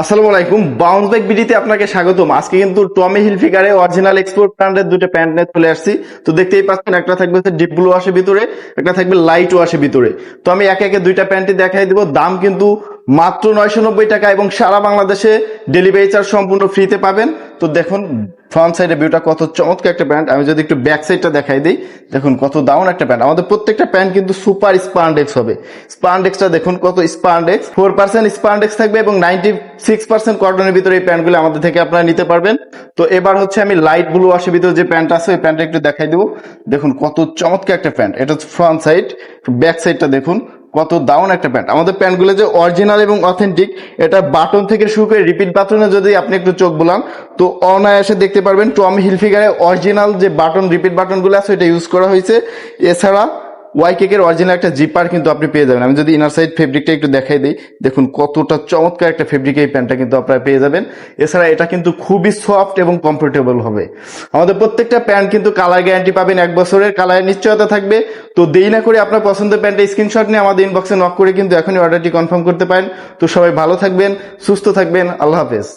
আসসালামু আলাইকুম। Bounce back ভিডিওতে আপনাকে স্বাগতম। আজকে কিন্তু টমি হিলফিগারে অরিজিনাল এক্সপোর্ট ব্র্যান্ডের দুটো প্যান্ট নিয়ে চলে আসছি। তো দেখতেই পাচ্ছেন, একটা থাকবে হচ্ছে ডিপ ব্লু আসে ভিতরে, একটা থাকবে লাইট আসে ভিতরে। তো আমি একে একে দুইটা প্যান্টই দেখাই দিব। দাম কিন্তু মাত্র নয়শো নব্বই টাকা এবং সারা বাংলাদেশে ডেলিভারি চার্জ সম্পূর্ণ ফ্রিতে পাবেন। তো দেখুন ফ্রন্ট সাইডে ভিউটা কত চমৎকার একটা প্যান্ট আমি যদি একটু ব্যাক সাইডটা দেখাই দিই, দেখুন কত দাউন একটা প্যান্ট আমাদের প্রত্যেকটা প্যান্ট কিন্তু সুপার স্পান্ডেক্স হবে। স্পান্ডেক্সটা দেখুন কত স্পান্ডেক্স ফোর পার্সেন্ট স্পান্ডেক্স থাকবে এবং নাইনটি সিক্স পার্সেন্ট কটনের ভিতরে এই প্যান্টগুলো আমাদের থেকে আপনারা নিতে পারবেন। তো এবার হচ্ছে আমি লাইট ব্লু ওয়াশের ভিতরে যে প্যান্ট আছে, ওই প্যান্টটা একটু দেখাই দেবো। দেখুন কত চমৎকার একটা প্যান্ট এটা ফ্রন্ট সাইড ব্যাক সাইডটা দেখুন। কত দাউন একটা প্যান্ট। আমাদের প্যান্টগুলো যে অরিজিনাল এবং অথেন্টিক এটা বাটন থেকে শুরু করে রিপিট বাটনে যদি আপনি একটু চোখ বুলান, তো অনায়াসে দেখতে পারবেন টম হিলফিগারে অরিজিনাল যে বাটন রিপিট বাটনগুলো আছে, এটা ইউজ করা হয়েছে। এছাড়া ওয়াই কেকের অরিজিনাল একটা জিপার কিন্তু আপনি পেয়ে যাবেন। আমি যদি ইনার সাইড ফেব্রিকটা একটু দেখাই দিই, দেখুন কতটা চমৎকার একটা ফেব্রিক এই প্যান্টটা কিন্তু আপনারা পেয়ে যাবেন। এছাড়া এটা কিন্তু খুবই সফট এবং কমফোর্টেবল হবে। আমাদের প্রত্যেকটা প্যান্ট কিন্তু কালার গ্যারান্টি পাবেন এক বছরের কালার নিশ্চয়তা থাকবে। তো দেরি না করে আপনার পছন্দের প্যান্টের স্ক্রিনশট নিয়ে আমাদের ইনবক্সে নক করে কিন্তু এখনই অর্ডারটি কনফার্ম করতে পারেন। তো সবাই ভালো থাকবেন, সুস্থ থাকবেন, আল্লাহ হাফেজ।